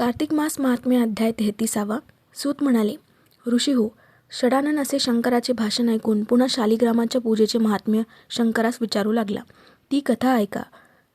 कार्तिक मास महात्म्य अध्याय तेहतीसावा. सूत म्हणाले ऋषी हो षडानन असे शंकराचे भाषण ऐकून पुन्हा शालिग्रामाच्या पूजेचे महात्म्य शंकरास विचारू लागला. ती कथा ऐका.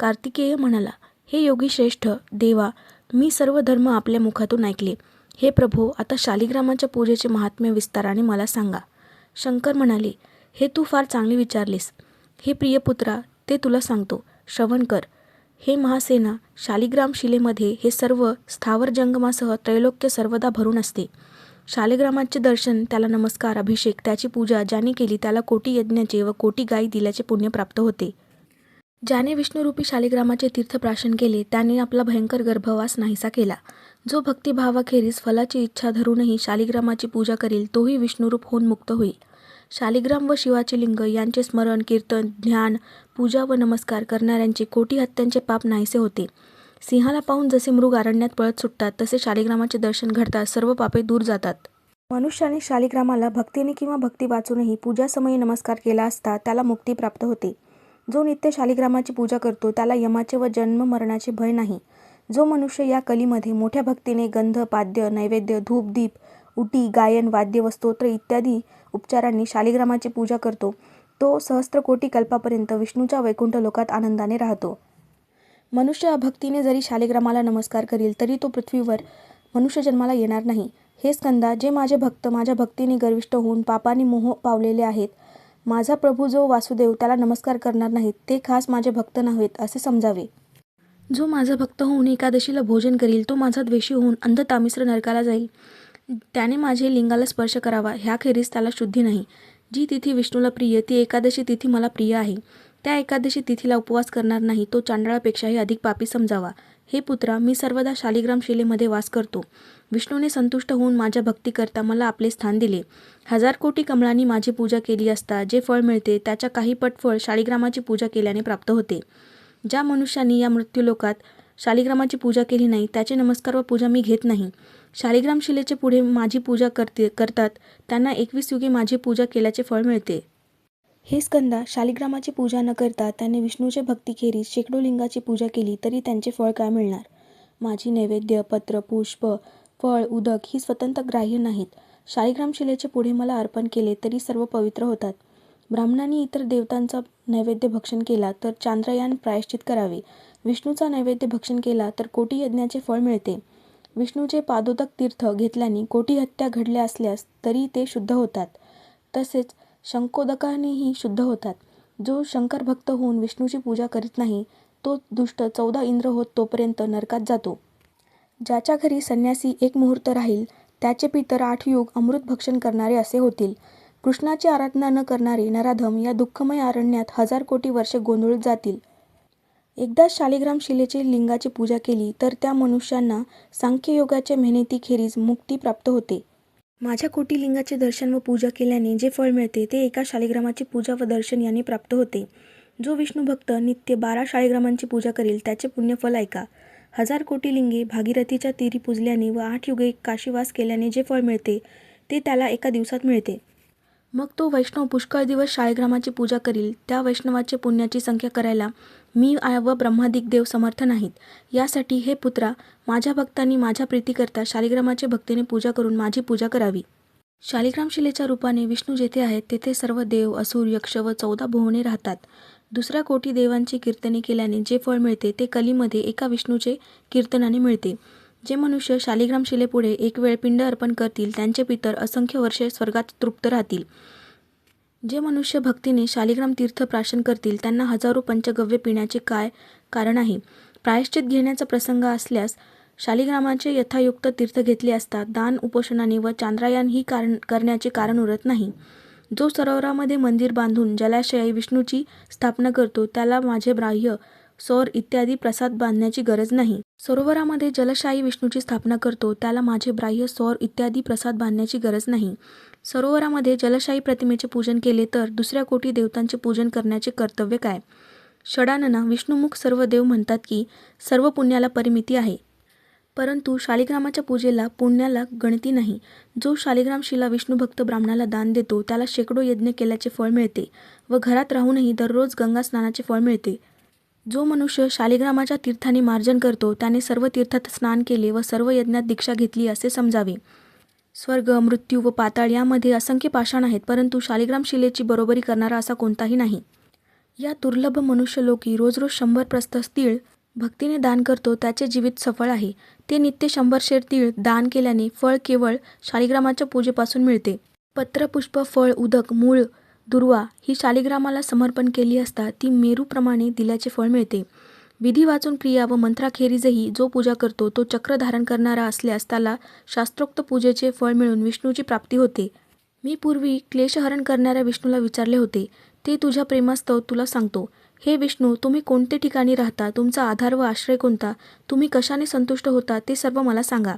कार्तिकेय म्हणाला हे योगी श्रेष्ठ देवा मी सर्व धर्म आपल्या मुखातून ऐकले. हे प्रभो आता शालिग्रामाच्या पूजेचे महात्म्य विस्ताराने मला सांगा. शंकर म्हणाले हे तू फार चांगले विचारलेस. हे प्रियपुत्रा ते तुला सांगतो. श्रवण कर. हे महासेना शालिग्राम शिलेमध्ये हे सर्व स्थावर जंगमासह त्रैलोक्य सर्वदा भरून असते. शालिग्रामाचे दर्शन त्याला नमस्कार अभिषेक त्याची पूजा ज्याने केली त्याला कोटी यज्ञाचे व कोटी गायी दिल्याचे पुण्य प्राप्त होते. ज्याने विष्णुरूपी शालिग्रामाचे तीर्थप्राशन केले त्याने आपला भयंकर गर्भवास नाहीसा केला. जो भक्तिभावाखेरीज फलाची इच्छा धरूनही शालिग्रामाची पूजा करेल तोही विष्णुरूप होऊन मुक्त होईल. शालिग्राम व शिवाचे लिंग यांचे स्मरण कीर्तन ध्यान पूजा व नमस्कार करणाऱ्यांचे कोटी हत्यांचे पाप नाहीसे होते. सिंहाला पाहून जसे मृग अरण्यात पळत सुटतात तसे शालिग्रामाचे दर्शन घडतात सर्व पापे दूर जातात. मनुष्याने शालिग्रामाला भक्तीने किंवा भक्ती वाचूनही पूजासमयी नमस्कार केला असता त्याला मुक्ती प्राप्त होते. जो नित्य शालिग्रामाची पूजा करतो त्याला यमाचे व जन्म मरणाचे भय नाही. जो मनुष्य या कलीमध्ये मोठ्या भक्तीने गंध पाद्य नैवेद्य धूप दीप उटी गायन वाद्य व स्तोत्र इत्यादी उपचारांनी शालिग्रामाची पूजा करतो तो सहस्त्रकोटी कल्पापर्यंत विष्णूच्या वैकुंठ लोकात आनंदाने राहतो. मनुष्य भक्तीने जरी शालिग्रामाला नमस्कार करील तरी तो पृथ्वीवर मनुष्य जन्माला येणार नाही. हे स्कंदा जे माझे भक्त माझ्या भक्तीने गर्विष्ट होऊन पापाने मोह पावलेले आहेत माझा प्रभू जो वासुदेव त्याला नमस्कार करणार नाहीत ते खास माझे भक्त नव्हेत असे समजावे. जो माझा भक्त होऊन एकादशीला भोजन करील तो माझा द्वेषी होऊन अंध तामिश्र नरकाला जाईल. त्याने माझे लिंगाला स्पर्श करावा ह्याखेरीज त्याला शुद्धी नाही. जी तिथी विष्णूला प्रिय ती एकादशी तिथी मला प्रिय आहे. त्या एकादशी तिथीला उपवास करणार नाही तो चांडळापेक्षाही अधिक पापी समजावा. हे पुत्रा मी सर्वदा शालिग्राम शिलेमध्ये वास करतो. विष्णूने संतुष्ट होऊन माझ्या भक्तीकरता मला आपले स्थान दिले. हजार कोटी कमळांनी माझी पूजा केली असता जे फळ मिळते त्याच्या काही पट फळ शालिग्रामाची पूजा केल्याने प्राप्त होते. ज्या मनुष्याने या मृत्यूलोकात शालिग्रामाची पूजा केली नाही त्याचे नमस्कार व पूजा मी घेत नाही. शालिग्राम शिलेचे पुढे माझी पूजा करते करतात त्यांना एकवीस युगे माझी पूजा केल्याचे फळ मिळते. हे स्कंदा शालिग्रामाची पूजा न करता त्याने विष्णूचे भक्तीखेरीज शेकडो लिंगाची पूजा केली तरी त्यांचे फळ काय मिळणार? माझी नैवेद्य पत्र पुष्प फळ उदक ही स्वतंत्र ग्राह्य नाहीत. शालिग्राम शिलेचे पुढे मला अर्पण केले तरी सर्व पवित्र होतात. ब्राह्मणांनी इतर देवतांचा नैवेद्य भक्षण केला तर चांद्रयान प्रायश्चित करावे. विष्णूचा नैवेद्य भक्षण केला तर कोटी यज्ञाचे फळ मिळते. विष्णूचे पादोदक तीर्थ घेतल्याने कोटी हत्या घडल्या असल्यास तरी ते शुद्ध होतात. तसेच शंकोदकानेही शुद्ध होतात. जो शंकर भक्त होऊन विष्णूची पूजा करीत नाही तो दुष्ट चौदा इंद्र होत तोपर्यंत नरकात जातो. ज्याच्या घरी संन्यासी एक मुहूर्त राहील त्याचे पितर आठ युग अमृत भक्षण करणारे असे होतील. कृष्णाची आराधना न करणारे नराधम या दुःखमय अरण्यात हजार कोटी वर्षे गोंधळून जातील. एकदा शालिग्राम शिलेचे लिंगाची पूजा केली तर त्या मनुष्यांना सांख्ययोगाच्या मेहनतीखेरीज मुक्ती प्राप्त होते. माझ्या कोटी लिंगाचे दर्शन व पूजा केल्याने जे फळ मिळते ते एका शालिग्रामाची पूजा व दर्शन याने प्राप्त होते. जो विष्णू भक्त नित्य बारा शालिग्रामांची पूजा करेल त्याचे पुण्यफल ऐका. हजार कोटी लिंगे भागीरथीच्या तीरी पूजल्याने व आठ युगे काशीवास केल्याने जे फळ मिळते ते त्याला एका दिवसात मिळते. मग तो वैष्णव पुष्कळ दिवस शाळीग्रामाची पूजा करील त्या वैष्णवाचे पुण्याची संख्या करायला मी व ब्रह्मादिक देव समर्थ नाहीत. यासाठी हे पुत्रा माझ्या भक्तांनी माझ्या प्रीतीकरता शालिग्रामाचे भक्तीने पूजा करून माझी पूजा करावी. शालिग्राम शिलेच्या रूपाने विष्णू जेथे आहेत तेथे सर्व देव असुर यक्ष व चौदा भुवने राहतात. दुसऱ्या कोटी देवांची कीर्तने केल्याने जे फळ मिळते ते कलीमध्ये एका विष्णूचे कीर्तनाने मिळते. जे मनुष्य शालिग्राम शिलेपुढे एक वेळ पिंड अर्पण करतील त्यांचे पितर असंख्य वर्षे स्वर्गात तृप्त राहतील. जे मनुष्य भक्तीने शालिग्राम तीर्थ प्राशन करतील त्यांना हजारो पंचगव्य पिण्याचे काय कारण आहे? प्रायश्चित घेण्याचा प्रसंग असल्यास शालिग्रामाचे यथायुक्त तीर्थ घेतले असता दान उपोषणाने व चांद्रायान ही कारण करण्याचे कारण उरत नाही. जो सरोवरामध्ये मंदिर बांधून जलाशयाई विष्णूची स्थापना करतो त्याला माझे ब्राह्य सौर इत्यादी प्रसाद बांधण्याची गरज नाही. सरोवरामध्ये जलशाही विष्णूची स्थापना करतो त्याला माझे ब्राह्य सौर इत्यादी प्रसाद बांधण्याची गरज नाही. सरोवरामध्ये जलशाही प्रतिमेचे पूजन केले तर दुसऱ्या कोटी देवतांचे पूजन करण्याचे कर्तव्य काय? षडानना विष्णुमुख सर्व देव म्हणतात की सर्व पुण्याला परिमिती आहे. परंतु शालिग्रामाच्या पूजेला पुण्याला गणती नाही. जो शालिग्राम शिला विष्णुभक्त ब्राह्मणाला दान देतो त्याला शेकडो यज्ञ केल्याचे फळ मिळते व घरात राहूनही दररोज गंगा स्नानाचे फळ मिळते. जो मनुष्य शालिग्रामाच्या तीर्थाने मार्जन करतो त्याने सर्व तीर्थात स्नान केले व सर्व यज्ञात दीक्षा घेतली असे समजावे. स्वर्ग मृत्यू व पाताळ यामध्ये असंख्य पाषाण आहेत परंतु शालिग्राम शिलेची बरोबरी करणारा असा कोणताही नाही. या दुर्लभ मनुष्यलोकी रोज रोज शंभर प्रस्थ तीळ भक्तीने दान करतो त्याचे जीवित सफळ आहे. ते नित्य शंभर शेर तीळ दान केल्याने फळ केवळ शालिग्रामाच्या पूजेपासून मिळते. पत्र पुष्प फळ उदक मूळ दुर्वा ही शालिग्रामाला समर्पण केली असता ती मेरूप्रमाणे दिल्याचे फळ मिळते. विधी वाचून क्रिया व मंत्राखेरीजही जो पूजा करतो तो चक्र धारण करणारा असल्यास त्याला शास्त्रोक्त पूजेचे फळ मिळून विष्णूची प्राप्ती होते. मी पूर्वी क्लेशहरण करणाऱ्या विष्णूला विचारले होते ते तुझ्या प्रेमास्तव तुला सांगतो. हे विष्णू तुम्ही कोणते ठिकाणी राहता? तुमचा आधार व आश्रय कोणता? तुम्ही कशाने संतुष्ट होता? ते सर्व मला सांगा.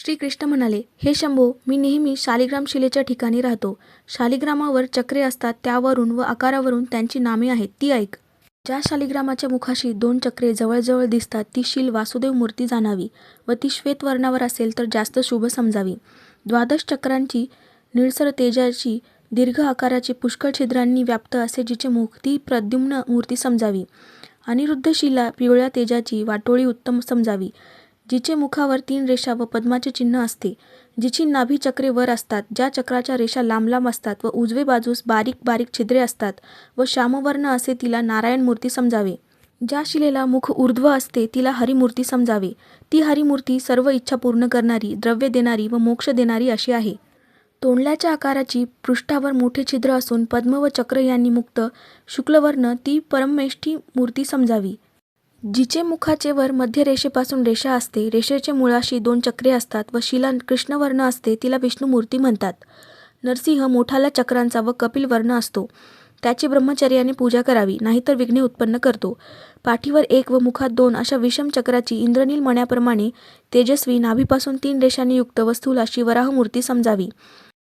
श्रीकृष्ण म्हणाले हे शंभो मी नेहमी शालिग्राम शिलेच्या ठिकाणी राहतो. शालिग्रामावर चक्रे असतात त्यावरून व आकारावरून त्यांची नामे आहेत ती ऐक. ज्या शालिग्रामाच्या मुखाशी दोन चक्रे जवळजवळ दिसतात ती शील वासुदेव मूर्ती जाणावी व ती श्वेत वर्णावर असेल तर जास्त शुभ समजावी. द्वादश चक्रांची निळसर तेजाची दीर्घ आकाराची पुष्कळ छिद्रांनी व्याप्त असे जिचे मुख ती प्रद्युम्न मूर्ती समजावी. अनिरुद्ध शिला पिवळ्या तेजाची वाटोळी उत्तम समजावी. जिचे मुखावर तीन रेषा व पद्माचे चिन्ह असते. जिची नाभी चक्रे वर असतात ज्या चक्राच्या रेषा लांब लांब असतात व उजवे बाजूस बारीक बारीक छिद्रे असतात व श्यामवर्ण असे तिला नारायण मूर्ती समजावे. ज्या शिलेला मुख ऊर्ध्व असते तिला हरिमूर्ती समजावे. ती हरिमूर्ती सर्व इच्छा पूर्ण करणारी द्रव्य देणारी व मोक्ष देणारी अशी आहे. तोंडल्याच्या आकाराची पृष्ठावर मोठे छिद्र असून पद्म व चक्र यांनी मुक्त शुक्लवर्ण ती परमेष्ठी मूर्ती समजावी. जिचे मुखाचे वर मध्य रेषेपासून रेषा असते रेषेचे मुळाशी दोन चक्रे असतात व शिला कृष्णवर्ण असते तिला विष्णुमूर्ती म्हणतात. नरसिंह मोठाला चक्रांचा व कपिल वर्ण असतो. त्याची ब्रह्मचर्याने पूजा करावी नाहीतर विघ्ने उत्पन्न करतो. पाठीवर एक व मुखात दोन अशा विषम चक्राची इंद्रनील मण्याप्रमाणे तेजस्वी नाभीपासून तीन रेषांनी युक्त वस्तूला अशी वराहमूर्ती समजावी.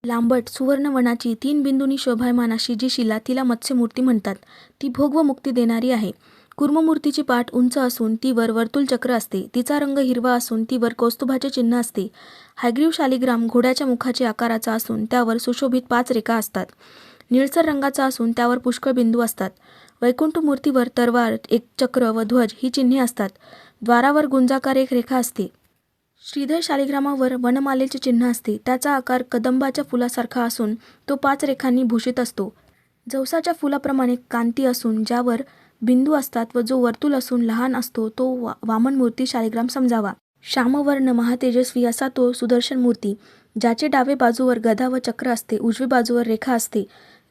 लांबट सुवर्णवनाची तीन बिंदूंनी शोभायमान अशी जी शिला तिला मत्स्यमूर्ती म्हणतात ती भोग व मुक्ती देणारी आहे. कुर्ममूर्तीची पाठ उंच असून तीवर वर्तुलचक्र असते. तिचा रंग हिरवा असून तीवर कौस्तुभाचे चिन्ह असते. हायग्रीव शालिग्राम घोड्याच्या मुखाचे आकाराचा असून त्यावर सुशोभित पाच रेखा असतात. निळसर रंगाचा असून त्यावर पुष्कळ बिंदू असतात. वैकुंठ मूर्तीवर तरवार एक चक्र व ध्वज ही चिन्हे असतात. द्वारावर गुंजाकार एक रेखा असते. श्रीधर शालिग्रामावर वनमालेचे चिन्ह असते. त्याचा आकार कदंबाच्या फुलासारखा असून तो पाच रेखांनी भूषित असतो. जवसाच्या फुलाप्रमाणे कांती असून ज्यावर बिंदू असतात व जो वर्तुल असून लहान असतो तो वा वामन मूर्ती शालिग्राम समजावा. श्यामवर्ण महातेजस्वी असा तो सुदर्शन मूर्ती ज्याचे डावे बाजूवर गदा व चक्र असते उजवी बाजूवर रेखा असते.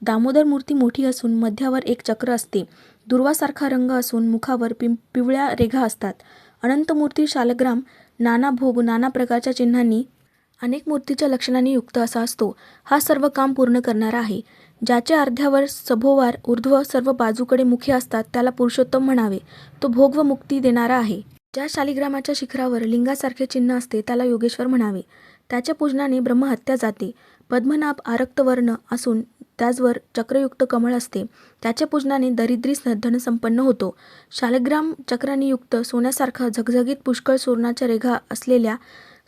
दामोदर मूर्ती मोठी असून मध्यावर एक चक्र असते. दुर्वासारखा रंग असून मुखावर पिं पिवळ्या रेघा असतात. अनंत मूर्ती शालग्राम नाना भोग नाना प्रकारच्या चिन्हांनी अनेक मूर्तीच्या लक्षणांनी युक्त असा असतो. हा सर्व काम पूर्ण करणारा आहे. ज्याच्या अर्ध्यावर सभोवार ऊर्ध्व सर्व बाजूकडे मुखे असतात त्याला पुरुषोत्तम म्हणावे. तो भोग व मुक्ती देणारा आहे. ज्या शालिग्रामाच्या शिखरावर लिंगासारखे चिन्ह असते त्याला योगेश्वर म्हणावे. त्याच्या पूजनाने ब्रह्महत्या जाते. पद्मनाभ आरक्तवर्ण असून त्याचवर चक्रयुक्त कमळ असते. त्याच्या पूजनाने दरिद्री धन संपन्न होतो. शालिग्राम चक्राने युक्त सोन्यासारखा झगझगीत पुष्कळ सुवर्णाच्या रेघा असलेल्या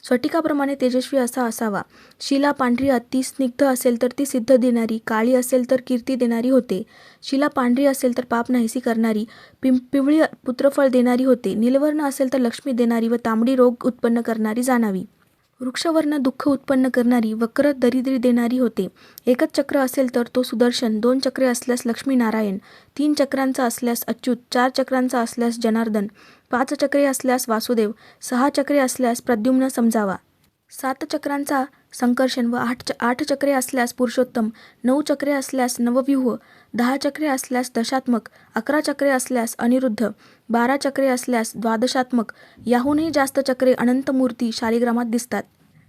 स्फटिकाप्रमाणे तेजस्वी असा असावा. शिला पांढरी अति स्निग्ध असेल तर ती सिद्ध देणारी काळी असेल तर कीर्ती देणारी होते. शिला पांढरी असेल तर पाप नाहीसी करणारी पिं पिवळी पुत्रफळ देणारी होते. निलवर्ण असेल तर लक्ष्मी देणारी व तांबडी रोग उत्पन्न करणारी जाणावी. वृक्षवर्ण दुःख उत्पन्न करणारी वक्र दरिद्री देणारी होते. एकच चक्र असेल तर तो सुदर्शन दोन चक्रे असल्यास लक्ष्मीनारायण तीन चक्रांचा असल्यास अच्युत चार चक्रांचा असल्यास जनार्दन पाच चक्रे असल्यास वासुदेव सहा चक्रे असल्यास प्रद्युम्न समजावा. सात चक्रांचा संकर्षण व आठ च आठ चक्रे असल्यास पुरुषोत्तम नऊ चक्रे असल्यास नवव्यूह दहा चक्रे असल्यास दशात्मक अकरा चक्रे असल्यास अनिरुद्ध बारा चक्रे असल्यास द्वादशात्मक याहूनही जास्त चक्रे अनंत मूर्ती शालिग्रामात दिसतात.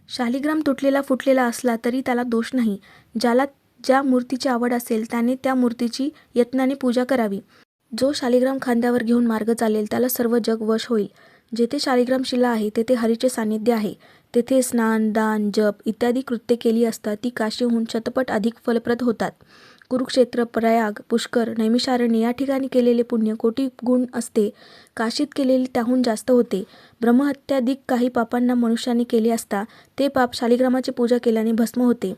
शालिग्राम तुटलेला फुटलेला असला तरी त्याला दोष नाही. ज्याला ज्या मूर्तीची आवड असेल त्याने त्या मूर्तीची यत्नाने पूजा करावी. जो शालिग्राम खांद्यावर घेऊन मार्ग चालेल त्याला सर्व जग वश होईल. जेथे शालिग्राम शिला आहे तेथे हरीचे सानिध्य आहे. तेथे स्नान दान जप इत्यादी कृत्ये केली असता ती काशीहून शतपट अधिक फलप्रद होतात. कुरुक्षेत्र प्रयाग पुष्कर नैमिषारण्य या ठिकाणी केलेले पुण्य कोटी गुण असते. काशीत केलेले त्याहून जास्त होते. ब्रह्महत्यादिक काही पापांना मनुष्याने केले असता ते पाप शालिग्रामाची पूजा केल्याने भस्म होते.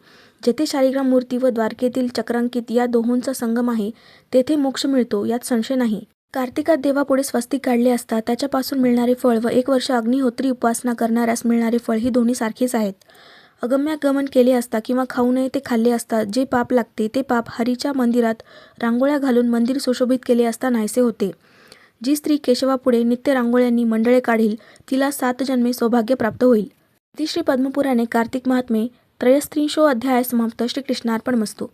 जेथे शालिग्राम मूर्ती व द्वारकेतील चक्रांकित या दोहोंचा संगम आहे तेथे मोक्ष मिळतो यात संशय नाही. कार्तिकात देवापुढे स्वस्तिक काढले असता त्याच्यापासून मिळणारे फळ व एक वर्ष अग्निहोत्री उपासना करणाऱ्यास मिळणारे फळ ही दोन्ही सारखीच आहेत. अगम्यागमन केले असता किंवा खाऊ नये ते खाल्ले असता जे पाप लागते ते पाप हरीच्या मंदिरात रांगोळ्या घालून मंदिर सुशोभित केले असता नाहीसे होते. जी स्त्री केशवापुढे नित्य रांगोळ्यांनी मंडळे काढील तिला सात जन्मे सौभाग्य प्राप्त होईल. ती श्री पद्मपुराणे कार्तिक महात्मे त्रयस्त्रिंशो अध्याय समाप्त. श्रीकृष्णार्पण मस्तू.